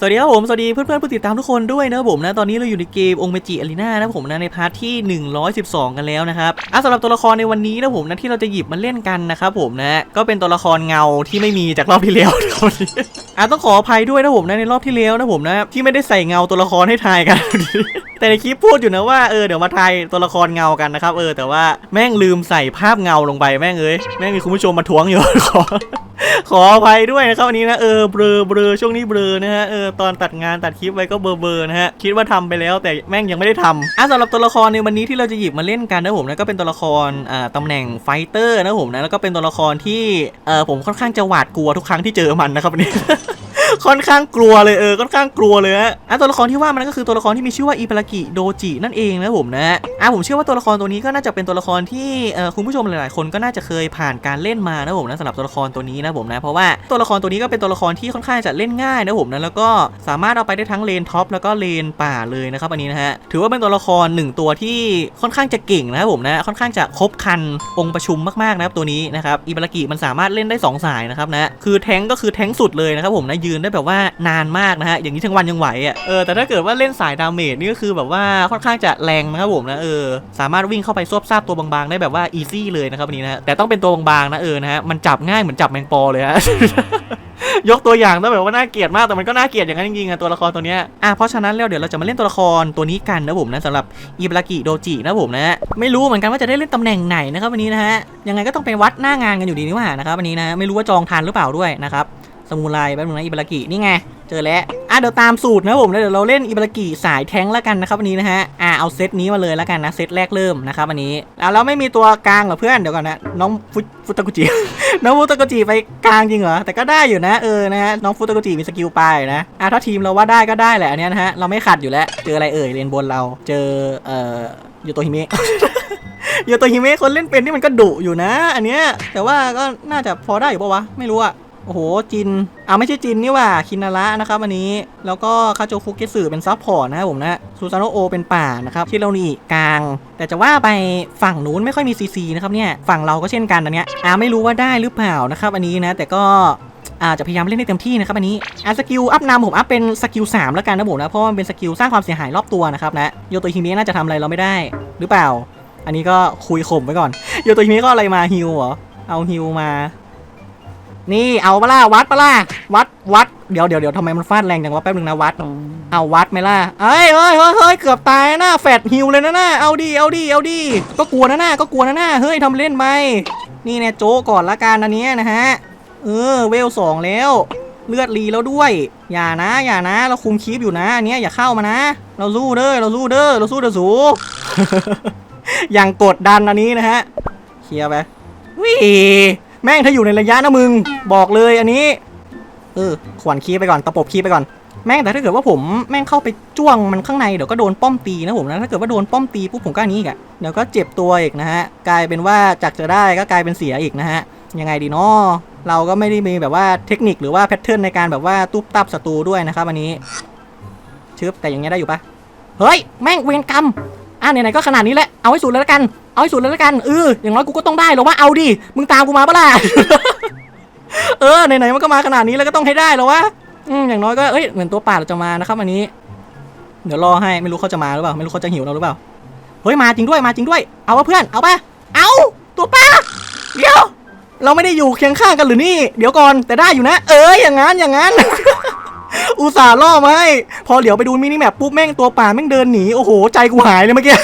สวัสดีครับผม สวัสดีเพื่อนๆผู้ติดตามทุกคนด้วยนะผมนะ ตอนนี้เราอยู่ในเกมองเมจิอารีนานะผมนะ ในพาร์ทที่ 112 กันแล้วนะครับอะสำหรับตัวละครในวันนี้นะผมนะที่เราจะหยิบมาเล่นกันนะครับผมนะ ก็เป็นตัวละครเงาที่ไม่มีจากรอบที่แล้วครับวันนี้อะต้องขออภัยด้วยนะผมนะในรอบที่แล้วนะผมนะที่ไม่ได้ใส่เงาตัวละครให้ทายกัน แต่ในคลิปพูดอยู่นะว่าเออเดี๋ยวมาทายตัวละครเงากันนะครับเออแต่ว่าแม่งลืมใส่ภาพเงาลงไปแม่งเอ้ยแม่งมีคุณผู้ชมมาทวงอยู่ขอขออภัยด้วยนะครับวันนี้นะเออเบลอเบลอช่วงนี้เบลอนะฮะเออตอนตัดงานตัดคลิปไว้ก็เบอร์เบอร์นะฮะคิดว่าทำไปแล้วแต่แม่งยังไม่ได้ทำอะสำหรับตัวละครในวันนี้ที่เราจะหยิบมาเล่นกันนะผมนะก็เป็นตัวละครอ่าตำแหน่งไฟเตอร์นะผมนะแล้วก็เป็นตัวละครที่เออผมค่อนข้างจะหวาดกลัวทุกครั้งที่เจอมันนะครับวันนี้ ค่อนข้างกลัวเลยเออค่อนข้างกลัวเลยฮะอะตัวละครที่ว่ามันก็คือตัวละครที่มีชื่อว่าอิปรากิโดจินั่นเองนะผมนะอะผมเชื่อว่าตัวละครตัวนี้ก็น่าจะเป็นตัวละครที่เออคุณผู้ชมหลายๆ คนก็น่าจะเคยผ่านการเล่นมานะผมนะสำหรับตัวละครตัวนี้นะผมนะเพราะว่าตัวละครตัวนี้ก็เป็นตัวละครที่ค่อนข้างจะเล่นง่ายนะผมนะแล้วก็สามารถเอาไปได้ทั้งเลนท็อปแล้วก็เลนป่าเลยนะครับอันนี้นะฮะถือว่าเป็นตัวละครหนึ่งตัวที่ค่อนข้างจะเก่งนะครับผมนะค่อนข้างจะครบคันองค์ประชุมมากๆนะครับตัวนี้นะครับอิบารากิมันสามารถเล่นได้สองสายนะครับนะคือแทงก็คือแทงสุดเลยนะครับผมนะยืนได้แบบว่านานมากนะฮะอย่างนี้ทั้งวันยังไหวอะเออแต่ถ้าเกิดว่าเล่นสายดาเมจนี่ก็คือแบบว่าค่อนข้างจะแรงนะครับผมนะเออสามารถวิ่งเข้าไปซวบซาบตัวบางๆ ได้แบบว่าอีซี่เลยนะครับอันนี้นะแต่ต้องเป็นตัวบางๆนะเออนะฮะมันจับง่ายเหมือนจับแมงปอเลยฮะยกตัวอย่างต้องแบบว่าน่าเกลียดมากแต่มันก็น่าเกลียดอย่างนั้นจริงๆอะตัวละครตัวเนี้ยอะเพราะฉะนั้นแล้วเดี๋ยวเราจะมาเล่นตัวละครตัวนี้กันนะผมนะสำหรับอิบรากิโดจินะผมนะไม่รู้เหมือนกันว่าจะได้เล่นตำแหน่งไหนนะครับวันนี้นะฮะยังไงก็ต้องไปวัดหน้างานกันอยู่ดีนี่ว่านะครับวันนี้นะไม่รู้ว่าจองทันหรือเปล่าด้วยนะครับ สมุไรแป๊บนึงนะอิบรากินี่ไง เจอแล้วอะเดี๋ยวตามสูตรนะผมเดี๋ยวเราเล่นอิบรากิสายแท้งแล้วกันนะครับวันนี้นะฮะอะเอาเซตนี้มาเลยแล้วกันนะเซตแรกเริ่มนะครับวันนี้แล้วเราไม่มีตัวกลางเหรอเพื่อนเดี๋ยวก่อนนะน้องฟุฟตากุจิ น้องฟุตากุจิไปกลางจริงเหรอแต่ก็ได้อยู่นะเออนะฮะน้องฟุตากุจิมีสกิลไปนะอะถ้าทีมเราว่าได้ก็ได้แหละอันเนี้ยนะฮะเราไม่ขัดอยู่แล้วเจออะไรเอ่ยเรียนบนเราเจอเอ่ออยูโตฮิเมะยูโตฮิเมะคนเล่นเป็นที่มันก็ดุอยู่นะ อันเนี้ยแต่ว่าก็น่าจะพอได้อยู่ปะวะ ไม่รู้อะ โอ้โหจินอ่าไม่ใช่จินนี่ว่าคินาระนะครับอันนี้แล้วก็คาโจฟุเกสึเป็นซับพอร์ตนะครับผมนะซูซานโอเป็นป่านะครับชิโรนิกลาง แต่จะว่าไปฝั่งนู้นไม่ค่อยมีซีซีนะครับเนี่ยฝั่งเราก็เช่นกันอันเนี้ยอ่าไม่รู้ว่าได้หรือเปล่านะครับอันนี้นะแต่ก็อาจจะพยายามเล่นให้เต็มที่นะครับอันนี้อ่าสกิลอัพนำผมอัพเป็นสกิล3แล้วกันนะผมนะเพราะมันเป็นสกิลสร้างความเสียหายรอบตัวนะครับนะโยโตฮิเมะน่าจะทำอะไรเราไม่ได้หรือเปล่า อันนี้ก็คุยข่มไว้ก่อนโยโตฮิเมะก็อะไรมาฮิวเหรอเอาฮิวมา นี่เอาปะล่ะวัดปะล่ะวัดวัดเดี๋ยวเดี๋ยวเดี๋ยวทำไมมันฟาดแรงจังวะแป๊บนึงนะวัด เอาวัดไหมล่ะเอ้ยเฮ้ยเฮ้ยเฮ้ยเกือบตายนะแฟดฮิวเลยนะน่าเอาดีเอาดีเอาดีก็กลัวนะน่าก็กลัวนะน่าเฮ้ยทำเล่นไปนี่เนี่ยโจก่อนละกันอันเนี้ยนะฮะเออเวลสองแล้วเลือดรีแล้วด้วย อย่านะ อย่านะ เราคุมคีปอยู่นะอันเนี้ยอย่าเข้ามานะ เราสู้เด้อเราสู้เด้อเราสู้เด้อสูอย่างกดดันอันนี้นะฮะเคลียร์ไปวิ แม่งถ้าอยู่ในระยะนะมึง บอกเลยอันนี้ เออ ขวัญคีไปก่อน ตะปบคีไปก่อน แม่งแต่ถ้าเกิดว่าผมแม่งเข้าไปจ้วงมันข้างในเดี๋ยวก็โดนป้อมตีนะผมนะ ถ้าเกิดว่าโดนป้อมตีปุ๊บผมก็อันนี้อีกอะเดี๋ยวก็เจ็บตัวอีกนะฮะ กลายเป็นว่าจากจะได้ก็กลายเป็นเสียอีกนะฮะ ยังไงดีเนาะเราก็ไม่ได้มีแบบว่าเทคนิคหรือว่าแพทเทิร์นในการแบบว่าตุ๊บตับศัตรูด้วยนะครับอันนี้ชึบแต่อย่างเงี้ยได้อยู่ปะเฮ้ย แม่งเวรกรรม อะไหนๆก็ขนาดนี้แหละเอาให้สุดเลยละกัน เอาให้สุดเลยละกันเอออย่างน้อยกูก็ต้องได้หรอว่าเอาดิมึงตามกูมาปะล่ะเออไหนๆมันก็มาขนาดนี้แล้วก็ต้องให้ได้แล้วะอืมอย่างน้อยก็เอ้ยเหมือนตัวป่าเราจะมานะครับอันนี้ เดี๋ยวรอให้ไม่รู้เขาจะมาหรือเปล่าไม่รู้เขาจะหิวเราหรือเปล่าเฮ้ยมาจริงด้วยมาจริงด้วย เอาวะเพื่อนเอาปะเอาตัวป่าเดี๋ยวเราไม่ได้อยู่เคียงข้างกันหรือนี่ เดี๋ยวก่อนแต่ได้อยู่นะ เอ้ยอย่างงั้นอย่างงั้น อุตส่าห์ล่อมาให้ พอเดี๋ยวไปดูมินิแมปปุ๊บแม่งตัวป่าแม่งเดินหนี โอ้โห ใจกูหายเลยเมื่อกี้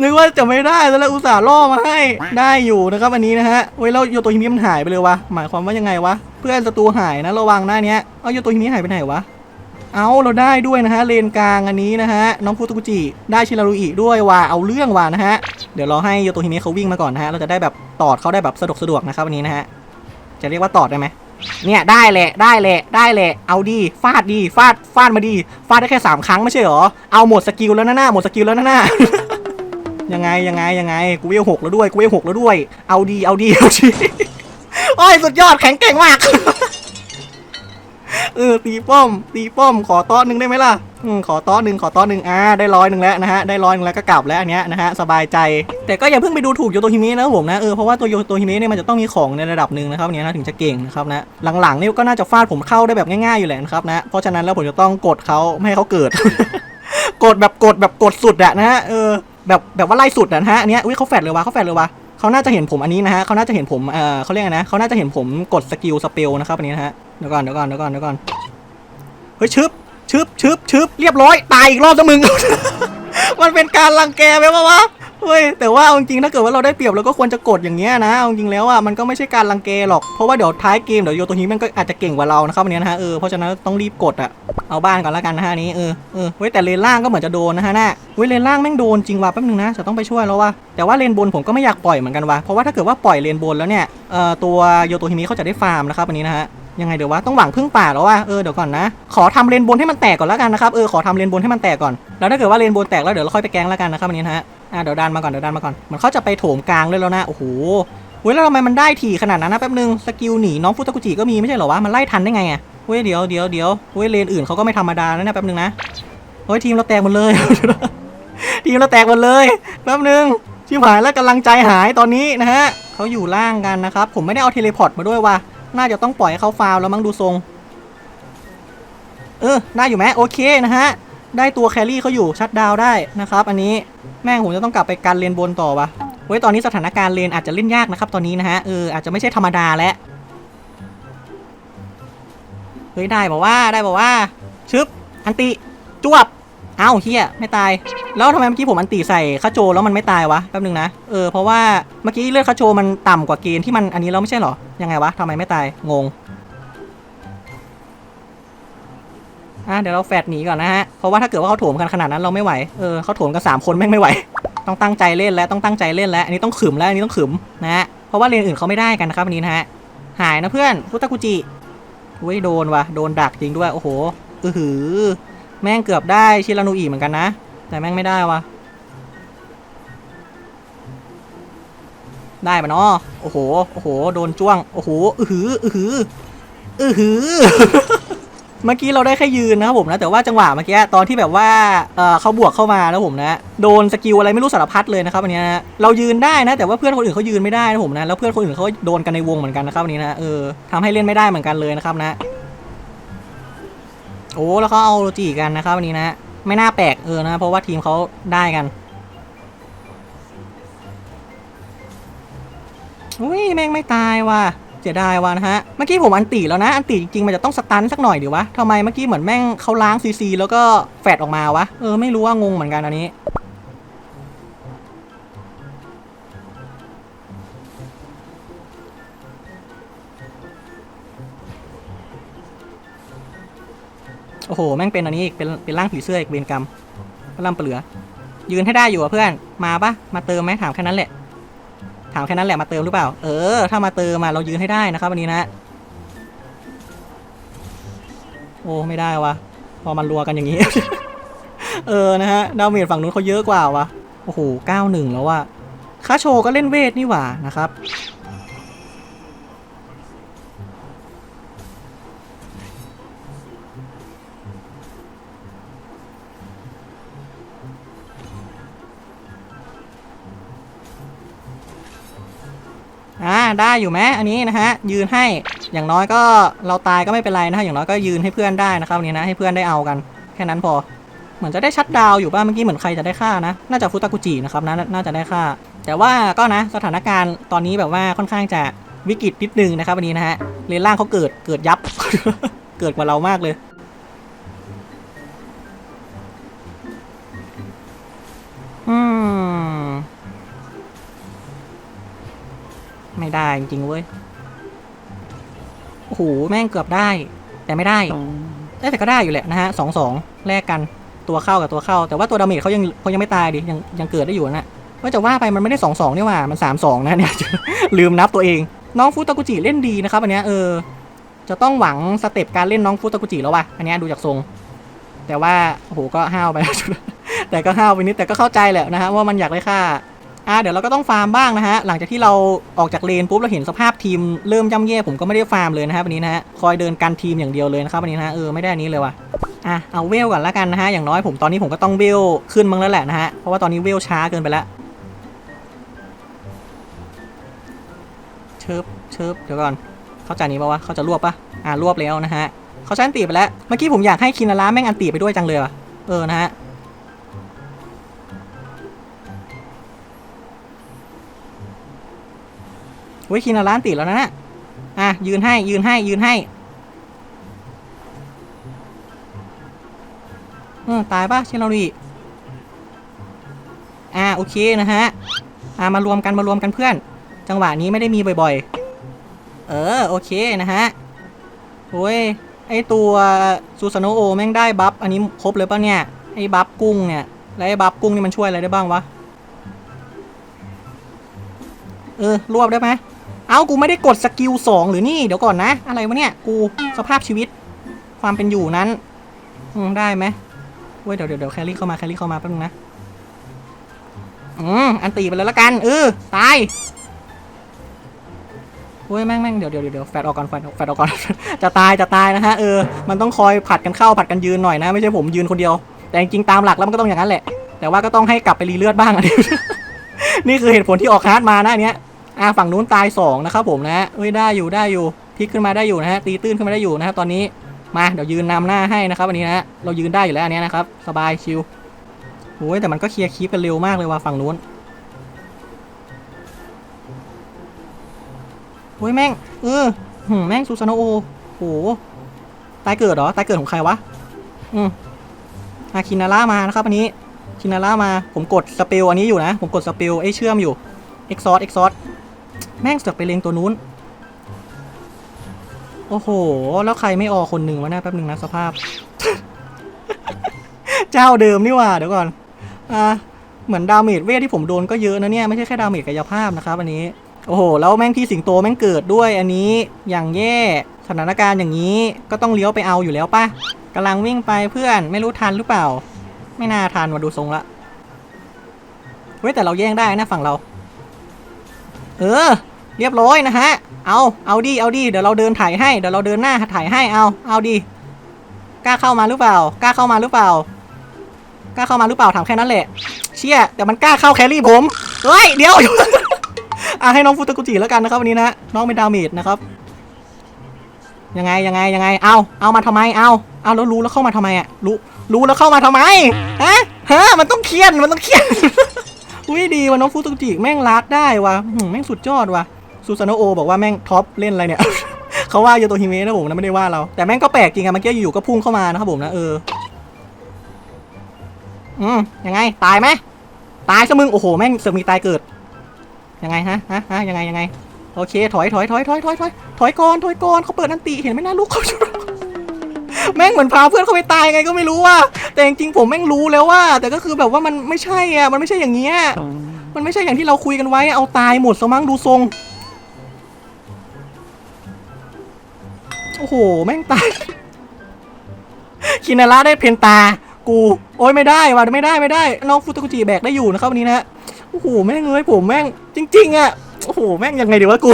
นึกว่าจะไม่ได้แล้วอุตส่าห์ล่อมาให้ ได้อยู่นะครับอันนี้นะฮะ เว้ยแล้วโยโตฮิมิมันหายไปเลยวะ หมายความว่ายังไงวะ เพื่อนศัตรูหายนะระวังหน้าเนี้ย เอาโยโตฮิมิหายไปไหนวะเอาเราได้ด้วยนะฮะเลนกลางอันนี้นะฮะน้องฟูตุกุจิได้ชิรารุอิด้วยว่ะเอาเรื่องว่ะนะฮะเดี๋ยวเราให้โยโตฮิเมิเขาวิ่งมาก่อนนะฮะเราจะได้แบบตอดเขาได้แบบสะดวกสะดวกนะครับอันนี้นะฮะจะเรียกว่าตอดได้ไหม เนี่ยได้แหละได้แหละได้แหละเอาดีฟาดดีฟาดฟาดมาดีฟาดได้แค่สามครั้งไม่ใช่หรอเอาหมดสกิลแล้วนะหน้าหมดสกิลแล้วนะหน้ายังไงยังไงยังไงกูเวลหกแล้วด้วยกูเวลหกแล้วด้วย เอาดีเอาดีเอาดีโอ้ยสุดยอดแข็งเก่งมาก เออตีป้อม ตีป้อมขอโต๊ะหนึ่งได้ไหมล่ะอืมขอโต๊ะหนึ่งขอโต๊ะหนึ่งอ่าได้ร้อยหนึ่งแล้วนะฮะได้ร้อยหนึ่งแล้วก็กลับแล้วอันเนี้ยนะฮะสบายใจ แต่ก็อย่าเพิ่งไปดูถูกโยโตฮิเมะนะผมนะเออเพราะว่าตัวโยโตฮิเมะเนี่ยมันจะต้องมีของในระดับหนึ่งนะครับเนี่ยนะถึงจะเก่งนะครับนะหลังๆนี่ก็น่าจะฟาดผมเข้าได้แบบง่ายๆอยู่แหละนะครับนะเพราะฉะนั้นแล้วผมจะต้องกดเขาไม่ให้เขาเกิด กดแบบกดแบบกดสุดอะนะฮะเออแบบแบบว่าไล่สุดอะนะฮะอันเนี้ยอุ้ยเขาแฟดเลยวะเขาแฟดเลยวะเขาน่าจะเห็นผมอันนี้นะฮะเขาน่าจะเห็นผมเออเขาเรียกนะเขาน่าจะเห็นผมกดสกิลสเปลนะครับอันนี้นะฮะ เดี๋ยวก่อนเดี๋ยวก่อนเดี๋ยวก่อนเดี๋ยวก่อนเฮ้ยชึบชึบชึบชึบเรียบร้อยตายอีกรอบซะมึง มันเป็นการรังแกไหมวะเฮ้ยแต่ว่าเอาจริงๆถ้าเกิดว่าเราได้เปรียบเราก็ควรจะกดอย่างเงี้ยนะเอาจริงๆแล้วอะมันก็ไม่ใช่การรังแกหรอกเพราะว่าเดี๋ยวท้ายเกมเดี๋ยวโยโตฮิมันก็อาจจะเก่งกว่าเรานะครับวันนี้นะฮะเออเพราะฉะนั้นต้องรีบกดอะเอาบ้านก่อนล้วกันนะฮะนี้เออเออเว้ยแต่เลนล่างก็เหมือนจะโดนนะฮะน่าเว้ยเลนล่างแม่งโดนจริงว่ะแป๊บนึงนะจะต้องไปช่วยแล้วว่ะแต่ว่าเลนบนผมก็ไม่อยากปล่อยเหมือนกันว่ะเพราะว่าถ้าเกิดว่าปล่อยเลนบนแล้วเนี่ยเอ่อตัวโยโตฮิมิเขาจะได้ฟาร์มนะครับอันนี้นะฮะ ยังไงเดี๋ยววะต้องหวังพึ่งป่าแล้วว่ะเออเดี๋ยวก่อนนะ ขอทำเลนบนให้มันแตกก่อนแล้วกันนะครับเออขอทำเลนบนให้มันแตกก่อนแล้วถ้าเกิดว่าเลนบนแตกแล้วเดี๋ยวเราค่อยไปแกงแล้วกันนะครับอันนี้นะฮะอะเดี๋ยวดันมาก่อนเดี๋ยวดันมาก่อนมันเขาจะไปโถมกลางเลยแล้วนะโอ้โหเว้ยแล้วทำไมมันได้ถี่ขนาดนั้นนะแป๊บนึงสกิลหนีน้องฟุตากุจิก็มีไม่ใช่เหรอวะมันไล่ทันได้ไงอะเว้ยเดี๋ยวเดี๋ยวเดี๋ยวเว้ยเลนอื่นเขาก็ไม่ธรรมดานะเนี่ยแป๊บนึงนะเฮ้ยทีมเราแตกหมดเลย ทีมเราแตกหมดเลยแป๊บนึงชิบหายแล้วกำลังใจหายตอนนี้นะฮะเขาอยู่ล่างกันนะครับผมไม่ได้เอาเทเลพอร์ตมาด้วยว่ะ น่าจะต้องปล่อยให้เขาฟาวแล้วมั้งดูทรง เออ ได้อยู่ไหมโอเคนะฮะ ได้ตัวแครี่เขาอยู่ชัดดาวได้นะครับ อันนี้แม่งผมจะต้องกลับไปการเลนบนต่อวะเว้ยตอนนี้สถานการณ์เลนอาจจะเล่นยากนะครับตอนนี้นะฮะเอออาจจะไม่ใช่ธรรมดาแล้วเฮ้ยได้บอกว่าได้บอกว่าชึบอันติจวบ อ้าเฮียไม่ตาย แล้วทำไมเมื่อกี้ผมอันติใส่คาโจแล้วมันไม่ตายวะแป๊บนึงนะ เออเพราะว่าเมื่อกี้เลือดคาโจมันต่ำกว่าเกณฑ์ที่มันอันนี้แล้วไม่ใช่เหรอ ยังไงวะทำไมไม่ตาย งง อะเดี๋ยวเราแฟดหนีก่อนนะฮะ เพราะว่าถ้าเกิดว่าเขาโถมกันขนาดนั้นเราไม่ไหว เออเขาโถมกันสามคนแม่งไม่ไหว ต้องตั้งใจเล่นแล้วต้องตั้งใจเล่นแล้วอันนี้ต้องขึมแล้วอันนี้ต้องขึมนะฮะ เพราะว่าเลนอื่นเขาไม่ได้กันนะครับอันนี้นะฮะ หายนะเพื่อนฟุตากุจิอุ้ยโดนว่ะโดนดักจริงด้วย โอ้โห อือหือ แม่งเกือบได้ชิรานูอีเหมือนกันนะ แต่แม่งไม่ได้วะได้ปะเนาะโอ้โห โอ้โห โดนจ้วง โอ้โห อือหือ อือหือ อือหือ เมื่อกี้เราได้แค่ยืนนะครับผมนะ แต่ว่าจังหวะเมื่อกี้ตอนที่แบบว่า เออเขาบวกเข้ามาแล้วผมนะ โดนสกิลอะไรไม่รู้สารพัดเลยนะครับอันนี้นะเรายืนได้นะ แต่ว่าเพื่อนคนอื่นเขายืนไม่ได้นะผมนะ แล้วเพื่อนคนอื่นเขาโดนกันในวงเหมือนกันนะครับอันนี้นะ เออทำให้เล่นไม่ได้เหมือนกันเลยนะครับนะ โอ้แล้วเขาเอาโรจิกันนะครับวันนี้นะไม่น่าแปลกเออนะเพราะว่าทีมเขาได้กันอุ้ยแม่งไม่ตายว่ะเสียดายว่ะนะฮะเมื่อกี้ผมอันตีแล้วนะ อันตีจริงๆมันจะต้องสตันสักหน่อยดีวะทำไมเมื่อกี้เหมือนแม่งเขาล้างซีซีแล้วก็แฟดออกมาวะเออไม่รู้ว่างงเหมือนกันอันนี้ อ้โห แม่งเป็นอันนี้อีก เป็น เป็นร่างผีเสื้ออีกเวรกรรมพระลำเปลือ ยืนให้ได้อยู่อะเพื่อน มาปะมาเติมไหมถามแค่นั้นแหละ ถามแค่นั้นแหละมาเติมหรือเปล่า เออ ถ้ามาเติมมาเรายืนให้ได้นะครับวันนี้นะ โอ้ไม่ได้วะ พอมันรัวกันอย่างนี้ เออนะฮะ ดาวเมจฝั่งนู้นเขาเยอะกว่าวะโอ้โหเก้าหนึ่งแล้วว่ะคาโชก็เล่นเวทนี่หว่านะครับ ได้อยู่ไหมอันนี้นะฮะยืนให้อย่างน้อยก็เราตายก็ไม่เป็นไรนะฮะอย่างน้อยก็ยืนให้เพื่อนได้นะครับวันนี้นะให้เพื่อนได้เอากัน แค่นั้นพอ เหมือนจะได้ชัดดาวอยู่บ้างเมื่อกี้เหมือนใครจะได้ค่านะน่าจะฟุตากุจินะครับนะน่าจะได้ค่า แต่ว่าก็นะสถานการณ์ตอนนี้แบบว่าค่อนข้างจะวิกฤตนิดนึงนะครับวันนี้นะฮะเลนล่างเขาเกิดเกิดยับ เกิดกว่าเรามากเลยอืม ไม่ได้จริงๆเว้ย โอ้โห แม่งเกือบได้ แต่ไม่ได้เอ้ยแต่ก็ได้อยู่แหละนะฮะสองสองแลกกันตัวเข้ากับตัวเข้า แต่ว่าตัวดาเมจเขายังเขายังไม่ตายดิยังยังเกิดได้อยู่นะว่าจะว่าไปมันไม่ได้สองสองนี่หว่ามันสามสองนะเนี่ยลืมนับตัวเอง น้องฟุตากุจิเล่นดีนะครับอันเนี้ยเออจะต้องหวังสเต็ปการเล่นน้องฟุตากุจิแล้วว่ะอันเนี้ยดูจากทรง แต่ว่าโอ้โหก็ห้าวไปแต่ก็ห้าวไปนิดแต่ก็เข้าใจแหละนะฮะว่ามันอยากได้ค่า อ่าเดี๋ยวเราก็ต้องฟาร์มบ้างนะฮะ หลังจากที่เราออกจากเลนปุ๊บเราเห็นสภาพทีมเริ่มย่ำแย่ผมก็ไม่ได้ฟาร์มเลยนะฮะวันนี้นะฮะคอยเดินกันทีมอย่างเดียวเลยนะครับวันนี้นะเออไม่ได้นี้เลยว่ะอะเอาเวลก่อนละกันนะฮะอย่างน้อยผมตอนนี้ผมก็ต้องเวลขึ้นบ้างแล้วแหละนะฮะเพราะว่าตอนนี้เวลช้าเกินไปแล้วเชิบเชิบเดี๋ยวก่อนเข้าใจนี้ปะวะเขาจะรวบปะอ่ารวบแล้วนะฮะเขาใช้อันตีไปแล้วเมื่อกี้ผมอยากให้คินาร่าแม่งอันตีไปด้วยจังเลยว่ะเออนะฮะ ว้ยคินาร่านตีแล้วนะนะ อะ ยืนให้ ยืนให้ ยืนให้เออตายปะเชนเราดีอ่า โอเคนะฮะ อ่ามารวมกัน มารวมกันเพื่อน จังหวะนี้ไม่ได้มีบ่อยๆ เออ โอเคนะฮะโอ้ย ไอตัวซูซานโอแม่งได้บัฟ อันนี้ครบเลยปะเนี่ย ไอบัฟกุ้งเนี่ย แล้วไอบัฟกุ้งนี่มันช่วยอะไรได้บ้างวะ เออ รวบได้ไหม เอากูไม่ได้กดสกิลสองหรือนี่เดี๋ยวก่อนนะ อะไรวะเนี่ย กูสภาพชีวิตความเป็นอยู่นั้นอืมได้ไหมเว้ยเดี๋ยวเดี๋ยวเดี๋ยวแคลรี่เข้ามาแคลรี่เข้ามาแป๊บนึงนะอืมอันตีไปแล้วละกันเออตายเฮ้ยแม่งแม่งเดี๋ยวเดี๋ยวเดี๋ยวแฟดออกก่อนแฟดแฟดออกก่อน จะตายจะตายนะฮะเออมันต้องคอยผัดกันเข้าผัดกันยืนหน่อยนะ ไม่ใช่ผมยืนคนเดียว แต่จริงตามหลักแล้วมันก็ต้องอย่างนั้นแหละ แต่ว่าก็ต้องให้กลับไปรีเลือดบ้างอันนี้นี่คือเหตุผลที่ออกฮาร์ดมานะอันเนี้ย อ่าฝั่งนู้นตายสองนะครับผมนะเอ้ยได้อยู่ได้อยู่พลิกขึ้นมาได้อยู่นะฮะตีตื้นขึ้นมาได้อยู่นะครับตอนนี้มาเดี๋ยวยืนนำหน้าให้นะครับวันนี้นะฮะเรายืนได้อยู่แล้วอันเนี้ยนะครับสบายชิวโอ้ยแต่มันก็เคลียร์คีปกันเร็วมากเลยว่ะฝั่งนู้นโอ้ยแม่งเออหืมแม่งซูซานโอโหตายเกิดเหรอตายเกิดของใครวะอืมอาคินาร่ามานะครับอันนี้คินาร่ามาผมกดสเปลอันนี้อยู่นะ ผมกดสเปลไอ้เชื่อมอยู่เอ็กซอร์เอ็กซอร์ แม่งเสือกไปเลงตัวนู้น โอ้โห แล้วใครไม่ออกคนหนึ่งวะเนะแป๊บหนึ่งนะสภาพ เจ้าเดิมนี่ว่าเดี๋ยวก่อน อ่า เหมือนดาเมจเวทที่ผมโดนก็เยอะนะเนี่ย ไม่ใช่แค่ดาเมจกายภาพนะครับอันนี้ โอ้โห แล้วแม่งพี่สิงโตแม่งเกิดด้วยอันนี้ อย่างแย่ สถานการณ์อย่างนี้ก็ต้องเลี้ยวไปเอาอยู่แล้วป่ะกำลังวิ่งไปเพื่อนไม่รู้ทันหรือเปล่า ไม่น่าทันมาดูทรงละเว้ยแต่เราแย่งได้นะฝั่งเรา เออ เรียบร้อยนะฮะ เอาเอาดิเอาดิเดี๋ยวเราเดินถ่ายให้ เดี๋ยวเราเดินหน้าถ่ายให้ เอาเอาดิกล้าเข้ามาหรือเปล่า กล้าเข้ามาหรือเปล่า กล้าเข้ามาหรือเปล่าถามแค่นั้นแหละ เชี่ยแต่มันกล้าเข้าแครี่ผม เฮ้ย เดี๋ยวอะให้น้องฟูตากุจิแล้วกันนะครับวันนี้นะ น้องเป็นดาเมจนะครับ ยังไงยังไงยังไง เอาเอามาทำไม เอาเอาแล้วรู้แล้วเข้ามาทำไมอะ รู้ รู้แล้วเข้ามาทำไม ฮะ ฮะ มันต้องเครียด มันต้องเครียด อุ้ยดีว่ะน้องฟูตุจิแม่งลัดได้ว่ะแม่งสุดยอดว่ะซูซานโอบอกว่าแม่งท็อปเล่นอะไรเนี่ยเขาว่าโยโตฮิเมะนะผมนะไม่ได้ว่าเรา แต่แม่งก็แปลกจริงอะเมื่อกี้อยู่ๆก็พุ่งเข้ามานะครับผมนะเอออืมยังไงตายไหมตายซะมึงโอ้โหแม่งเสือกมีตายเกิดยังไงฮะฮะฮะยังไงยังไงโอเค ถอยถอยถอยถอยถอยถอยถอยก่อนถอยก่อนเขาเปิดนันติเห็นไหมนะลูกเขา แม่งเหมือนพาเพื่อนเขาไปตายไงก็ไม่รู้ว่า แต่จริงๆผมแม่งรู้แล้วว่า แต่ก็คือแบบว่ามันไม่ใช่อะมันไม่ใช่อย่างเงี้ยมันไม่ใช่อย่างที่เราคุยกันไว้เอาตายหมดสมั้งดูทรงโอ้โหแม่งตายคินาร่าได้เพนตา กู โอ้ยไม่ได้ว่ะไม่ได้ไม่ได้ น้องฟุตกุจิแบกได้อยู่นะครับวันนี้นะโอ้โหแม่งเอ้ยผมแม่งจริงๆอะโอ้โหแม่งยังไงดีวะกู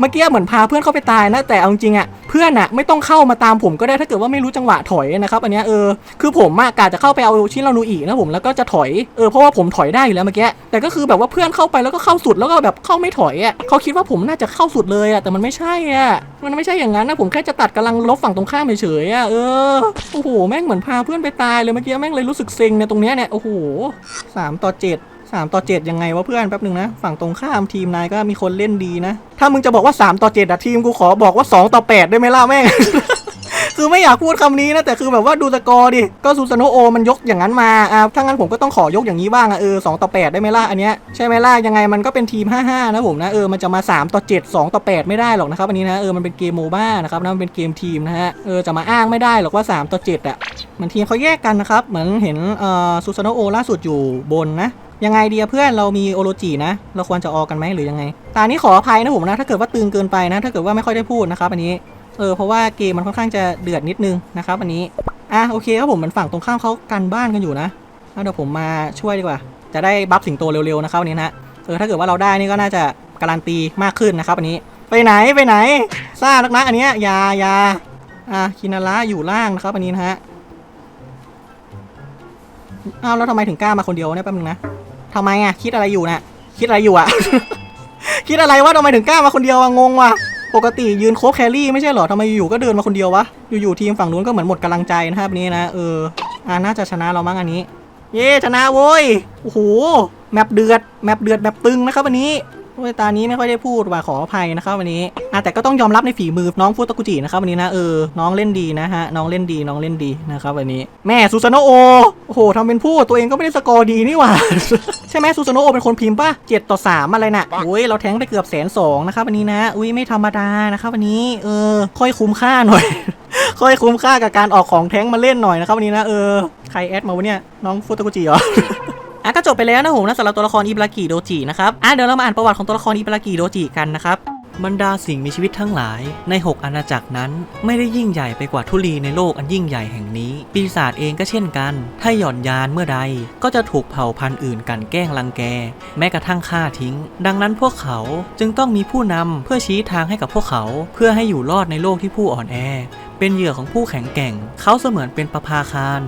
เมื่อกี้เหมือนพาเพื่อนเข้าไปตายนะแต่เอาจริงอะเพื่อนอะไม่ต้องเข้ามาตามผมก็ได้ถ้าเกิดว่าไม่รู้จังหวะถอยนะครับอันนี้เออคือผมอะกะจะเข้าไปเอาชิ้นเรานูอีนะผมแล้วก็จะถอยเออเพราะว่าผมถอยได้อยู่แล้วเมื่อกี้แต่ก็คือแบบว่าเพื่อนเข้าไปแล้วก็เข้าสุดแล้วก็แบบเข้าไม่ถอยอะเขาคิดว่าผมน่าจะเข้าสุดเลยอะแต่มันไม่ใช่อะมันไม่ใช่อย่างนั้นนะผมแค่จะตัดกำลังลบฝั่งตรงข้ามเฉยๆอะเออโอ้โหแม่งเหมือนพาเพื่อนไปตายเลยเมื่อกี้แม่งเลยรู้สึกเซ็งเนี่ยตรงเนี้ยเนี่ยโอ้โหสามต่อเจ็ด สามต่อเจ็ดยังไงวะเพื่อนแป๊บหนึ่งนะฝั่งตรงข้ามทีมนายก็มีคนเล่นดีนะ ถ้ามึงจะบอกว่า3ต่อ7อะทีมกูขอบอกว่า2ต่อ8ได้ไหมล่ะแม่งคือไม่อยากพูดคำนี้นะ แต่คือแบบว่าดูสกอร์ดิ ก็ซูซานโอมันยกอย่างนั้นมาอ่าถ้างั้นผมก็ต้องขอยกอย่างนี้บ้างอะเออ2ต่อ 8 ได้ไหมล่ะอันเนี้ยใช่ไหมล่ะยังไงมันก็เป็นทีม 5-5 นะผมนะ เออมันจะมา 3 ต่อ 7 2 ต่อ 8 ไม่ได้หรอกนะครับ อันนี้นะเออมันเป็นเกมโมบ้านะครับนะมันเป็นเกมทีมนะฮะเออจะมาอ้างไม่ได้หรอกว่า 3 ต่อ 7อะมันทีมเขาแยกกันนะครับ เหมือนเห็นเอ่อซูซานโอล่าสุดอยู่บนนะ ยังไงเดียเพื่อนเรามีโอโรจินะ เราควรจะออกกันไหมหรือยังไง ตานี้ขออภัยนะผมนะ ถ้าเกิดว่าตึงเกินไปนะ ถ้าเกิดว่าไม่ค่อยได้พูดนะครับอันนี้ เออเพราะว่าเกมมันค่อนข้างจะเดือดนิดนึงนะครับอันนี้ อะโอเคครับผมมือนฝั่งตรงข้ามเขากันบ้านกันอยู่นะแล้วเดี๋ยวผมมาช่วยดีกว่า จะได้บัฟสิงโตเร็วๆนะครับวันนี้นะฮะเออถ้าเกิดว่าเราได้นี่ก็น่าจะการันตีมากขึ้นนะครับอันนี้ ไปไหนไปไหนซ่านักนะอันเนี้ยยายาอะคินาระอยู่ล่างนะครับอันนี้นะฮะ อ้าวแล้วทำไมถึงกล้ามาคนเดียวเนี่ยแป๊บนึงนะทำไมอะคิดอะไรอยู่น่ะคิดอะไรอยู่อะ คิดอะไรว่าทำไมถึงกล้ามาคนเดียวอะงงว่ะปกติยืนโคบแครี่ไม่ใช่เหรอทำไมอยู่ๆก็เดินมาคนเดียววะอยู่ๆทีมฝั่งนู้นก็เหมือนหมดกำลังใจนะครับนี้นะเอออ่าน่าจะชนะเรามั้งอันนี้ เย้ชนะโว้ยโอ้โหแมปเดือดแมปเดือดแบบตึงนะครับวันนี้ โอ้ยตานี้ไม่ค่อยได้พูดว่าขออภัยนะครับวันนี้อะแต่ก็ต้องยอมรับในฝีมือน้องฟูตะกุจินะครับวันนี้นะเออน้องเล่นดีนะฮะน้องเล่นดีน้องเล่นดีนะครับวันนี้ แม่ซูซานโนโอโอ้โหทำเป็นพูดตัวเองก็ไม่ได้สกอร์ดีนี่หว่าใช่ไหมซูซานโนโอเป็นคนพิมพ์ป่ะเจ็ดต่อสามอะไรน่ะโอ้ยเราแทงไปเกือบแสนสองนะครับวันนี้นะอุ้ยไม่ธรรมดานะครับวันนี้เออค่อยคุ้มค่าหน่อยค่อยคุ้มค่ากับการออกของแท้งมาเล่นหน่อยนะครับวันนี้นะเออใครแอดมาวะเนี่ยน้องฟูตะกุจิเหรอ อะก็จบไปแล้วนะผมนะสำหรับตัวละครอิบรากิโดจินะครับอะเดี๋ยวเรามาอ่านประวัติของตัวละครอิบรากิโดจิกันนะครับบรรดาสิ่งมีชีวิตทั้งหลายใน 6 อาณาจักรนั้น ไม่ได้ยิ่งใหญ่ไปกว่าทุลีในโลกอันยิ่งใหญ่แห่งนี้ ปีศาจเองก็เช่นกัน ถ้าหย่อนยานเมื่อใดก็จะถูกเผ่าพันธุ์อื่นกันแกล้งรังแก แม้กระทั่งฆ่าทิ้ง ดังนั้นพวกเขาจึงต้องมีผู้นำเพื่อชี้ทางให้กับพวกเขา เพื่อให้อยู่รอดในโลกที่ผู้อ่อนแอ เป็นเหยื่อของผู้แข็งแกร่ง เขาเสมือนเป็นประภาคาร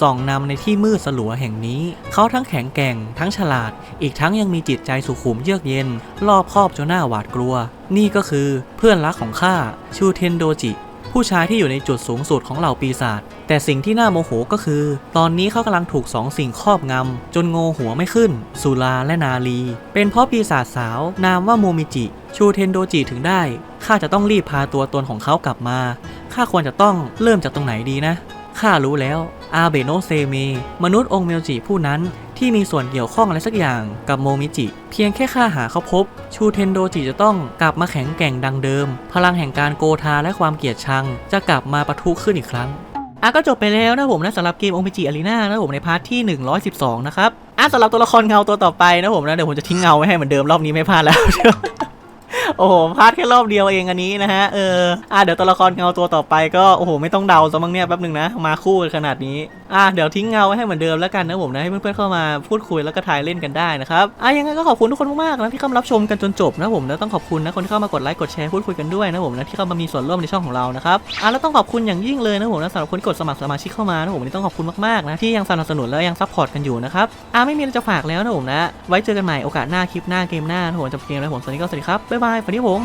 ส่องนำในที่มืดสลัวแห่งนี้ เขาทั้งแข็งแกร่ง ทั้งฉลาด อีกทั้งยังมีจิตใจสุขุมเยือกเย็น รอบคอบจนหน้าหวาดกลัว นี่ก็คือเพื่อนรักของข้าชูเทนโดจิ ผู้ชายที่อยู่ในจุดสูงสุดของเหล่าปีศาจแต่สิ่งที่น่าโมโหก็คือ ตอนนี้เขากำลังถูกสองสิ่งครอบงำ จนโงหัวไม่ขึ้น สุราและนาลี เป็นเพราะปีศาจสาว นามว่าโมมิจิ ชูเทนโดจิถึงได้ข้าจะต้องรีบพาตัวตนของเขากลับมาข้าควรจะต้องเริ่มจากตรงไหนดีนะ ข้ารู้แล้ว อาเบโนเซเม มนุษย์องค์เมลจิผู้นั้นที่มีส่วนเกี่ยวข้องอะไรสักอย่างกับโมมิจิ เพียงแค่ข้าหาเขาพบ ชูเทนโดจิจะต้องกลับมาแข็งแกร่งดังเดิม พลังแห่งการโกธาและความเกลียดชัง จะกลับมาปะทุขึ้นอีกครั้งอะก็จบไปแล้วนะผมนะสำหรับเกมองค์เมจิอารีนานะผมในพาร์ทที่ 112 นะครับอะสำหรับตัวละครเงาตัวต่อไปนะผมนะเดี๋ยวผมจะทิ้งเงาไว้ให้เหมือนเดิมรอบนี้ไม่พลาดแล้ว โอ้โหพลาดแค่รอบเดียวเองอันนี้นะฮะ เออ อะเดี๋ยวตัวละครเงาตัวต่อไปก็โอ้โหไม่ต้องเดาซะมั้งเนี่ยแป๊บนึงนะ มาคู่กันขนาดนี้ อะเดี๋ยวทิ้งเงาไว้ให้เหมือนเดิมแล้วกันนะผมนะให้เพื่อนๆเข้ามาพูดคุยแล้วก็ทายเล่นกันได้นะครับอะยังไงก็ขอบคุณทุกคนมากๆนะที่เข้ามารับชมกันจนจบนะผมนะต้องขอบคุณนะคนที่เข้ามากดไลค์กดแชร์พูดคุยกันด้วยนะผมนะที่เข้ามามีส่วนร่วมในช่องของเรานะครับอะแล้วต้องขอบคุณอย่างยิ่งเลยนะผมนะสำหรับคนที่กดสมัครสมาชิกเข้ามานะผมนนี้ต้องขอบคุณมากๆนะที่ยังสนับสนุนและยังซัพพอร์ตกันอยู่นะครับอะไม่มีอะไรจะฝากแล้วนะผมนะ ไว้เจอกันใหม่โอกาสหน้าคลิปหน้าเกมหน้านะผมจะเกมแล้วผมสวัสดีก็สวัสดีครับบ๊ายบายายฝันดีผม